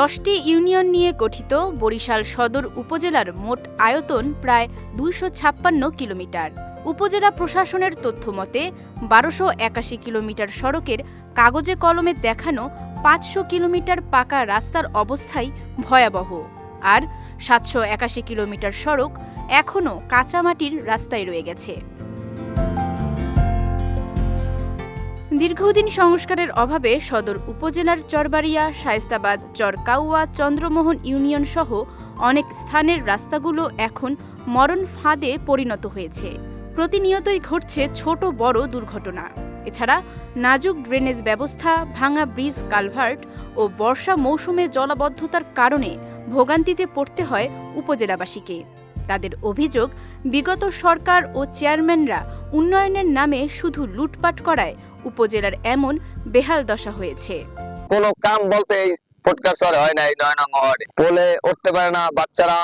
দশটি ইউনিয়ন নিয়ে গঠিত বরিশাল সদর উপজেলার মোট আয়তন প্রায় দুইশো ছাপ্পান্ন কিলোমিটার। উপজেলা প্রশাসনের তথ্য মতে, বারোশো একাশি কিলোমিটার সড়কের কাগজে কলমে দেখানো পাঁচশো কিলোমিটার পাকা রাস্তার অবস্থাই ভয়াবহ। আর সাতশো একাশি কিলোমিটার সড়ক এখনও কাঁচামাটির রাস্তায় রয়ে গেছে। দীর্ঘদিন সংস্কারের অভাবে সদর উপজেলার চরবাড়িয়া, শায়েস্তাবাদ, চরকাউয়া, চন্দ্রমোহন ইউনিয়ন সহ অনেক স্থানের রাস্তাগুলো এখন মরণ ফাঁদে পরিণত হয়েছে। প্রতিনিয়তই ঘটছে ছোট বড় দুর্ঘটনা। এছাড়া নাজুক ড্রেনেজ ব্যবস্থা, ভাঙা ব্রিজ কালভার্ট ও বর্ষা মৌসুমে জলাবদ্ধতার কারণে ভোগান্তিতে পড়তে হয় উপজেলাবাসীকে। তাদের অভিযোগ বিগত সরকার ও চেয়ারম্যানরা উন্নয়নের নামে শুধু লুটপাট করায় উপজেলার এমন বেহাল দশা হয়েছে। কোনো কাম বলতে এই ফুটকার সরে হয় না এই নয় নং ওয়ার্ডে পোলে উঠতে পারে না বাচ্চারা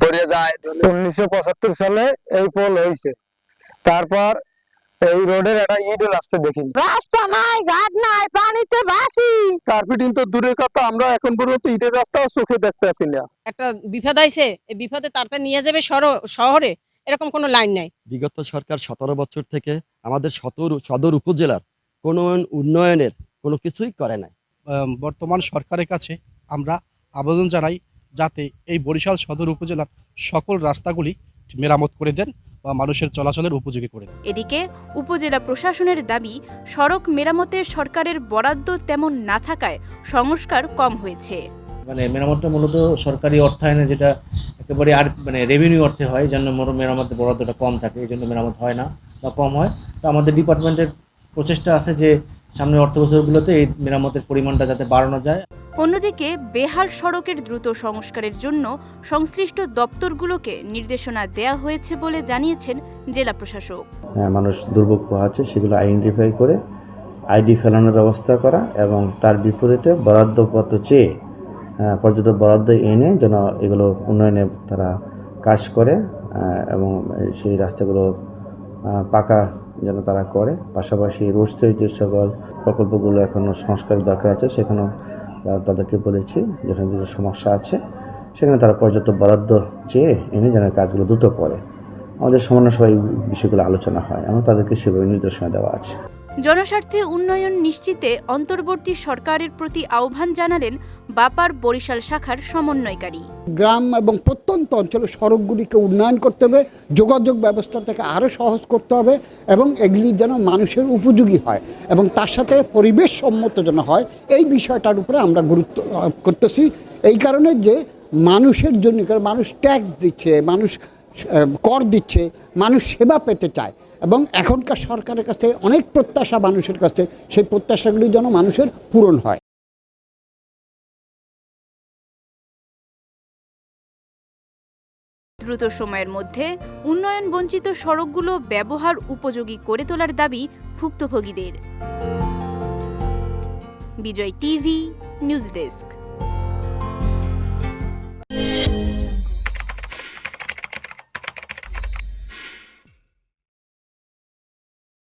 পড়ে যায়। উনিশশো পঁচাত্তর সালে এই পোল হয়েছে। তারপর এই রোডের একটা ইটও রাস্তা দেখিনি। রাস্তা নাই ঘাট নাই পানিতে ভাসি। কার্পেটিং তো দূরের কথা আমরা এখন পর্যন্ত ইটের রাস্তা চোখে দেখতে আসি না। একটা বিপদ আইছে এই বিপদে তাড়াতাড়ি নিয়ে যাবে শহরে এরকম কোনো লাইন নাই। বিগত সরকার সতেরো বছর থেকে আমাদের সদর সদর উপজেলার কোনো উন্নয়নের কোনো কিছুই করে নাই। বর্তমান সরকারের কাছে আমরা আবেদন জানাই যাতে এই বরিশাল সদর উপজেলার সকল রাস্তাগুলি মেরামত করে দেন। বা মানুষের চলাচলের উপযোগী করে এদিকে উপজেলা প্রশাসনের দাবি সড়ক মেরামতে সরকারের বরাদ্দ তেমন না থাকায় সংস্কার কম হয়েছে। মানে মেরামতটা মূলত সরকারি অর্থায়নে যেটা একেবারে আর মানে রেভিনিউ অর্থে হয় এই জন্য মোর মেরামতের বরাদ্দটা কম থাকে এই জন্য মেরামত হয় না বা কম হয়। তো আমাদের ডিপার্টমেন্টের প্রচেষ্টা আছে যে সামনের অর্থ বছরগুলোতে এই মেরামতের পরিমাণটা যাতে বাড়ানো যায়। অন্যদিকে বেহাল সড়কের দ্রুত সংস্কারের জন্য সংশ্লিষ্ট দপ্তরগুলোকে নির্দেশনা দেয়া হয়েছে বলে জানিয়েছেন জেলা প্রশাসক। হ্যাঁ, মানুষ দুর্ভোগ পোহাচ্ছে সেগুলো আইডেন্টিফাই করে আইডি ফেলানোর ব্যবস্থা করা এবং তার বিপরীতে বরাদ্দপত্র চেয়ে আহ, পর্যটক বরাদ্দ এনে যেন এগুলো উন্নয়নে তারা কাজ করে এবং সেই রাস্তাগুলো পাকা যেন তারা করে। পাশাপাশি রোড সাইড যে সকল প্রকল্পগুলো এখনও সংস্কারের দরকার আছে সেখানেও তাদেরকে বলেছি, যেখানে যে সমস্যা আছে, সেখানে তারা পর্যাপ্ত বরাদ্দ চেয়ে এনে যেন কাজগুলো দ্রুত করে। আমাদের সমন্বয় সবাই বিষয়গুলো আলোচনা হয় এবং তাদেরকে সেভাবে নির্দেশনা দেওয়া আছে। জনস্বার্থে উন্নয়ন নিশ্চিতে অন্তর্বর্তী সরকারের প্রতি আহ্বান জানালেন বাপার বরিশাল শাখার সমন্বয়কারী। গ্রাম এবং প্রত্যন্ত অঞ্চলের সড়কগুলিকে উন্নয়ন করতে হবে, যোগাযোগ ব্যবস্থাটাকে আরও সহজ করতে হবে এবং এগুলি যেন মানুষের উপযোগী হয় এবং তার সাথে পরিবেশ সম্মত যেন হয়, এই বিষয়টার উপরে আমরা গুরুত্ব করতেছি। এই কারণে যে মানুষের জন্য, কারণ মানুষ ট্যাক্স দিচ্ছে, মানুষ কর দিচ্ছে, মানুষ সেবা পেতে চায়। এবং এখনকার সরকারের কাছে অনেক প্রত্যাশা মানুষের কাছে, সেই প্রত্যাশাগুলি যেন মানুষের পূরণ হয়। দ্রুত সময়ের মধ্যে উন্নয়ন বঞ্চিত সড়কগুলো ব্যবহার উপযোগী করে তোলার দাবি ভুক্তভোগীদের। Bijoy TV, news desk.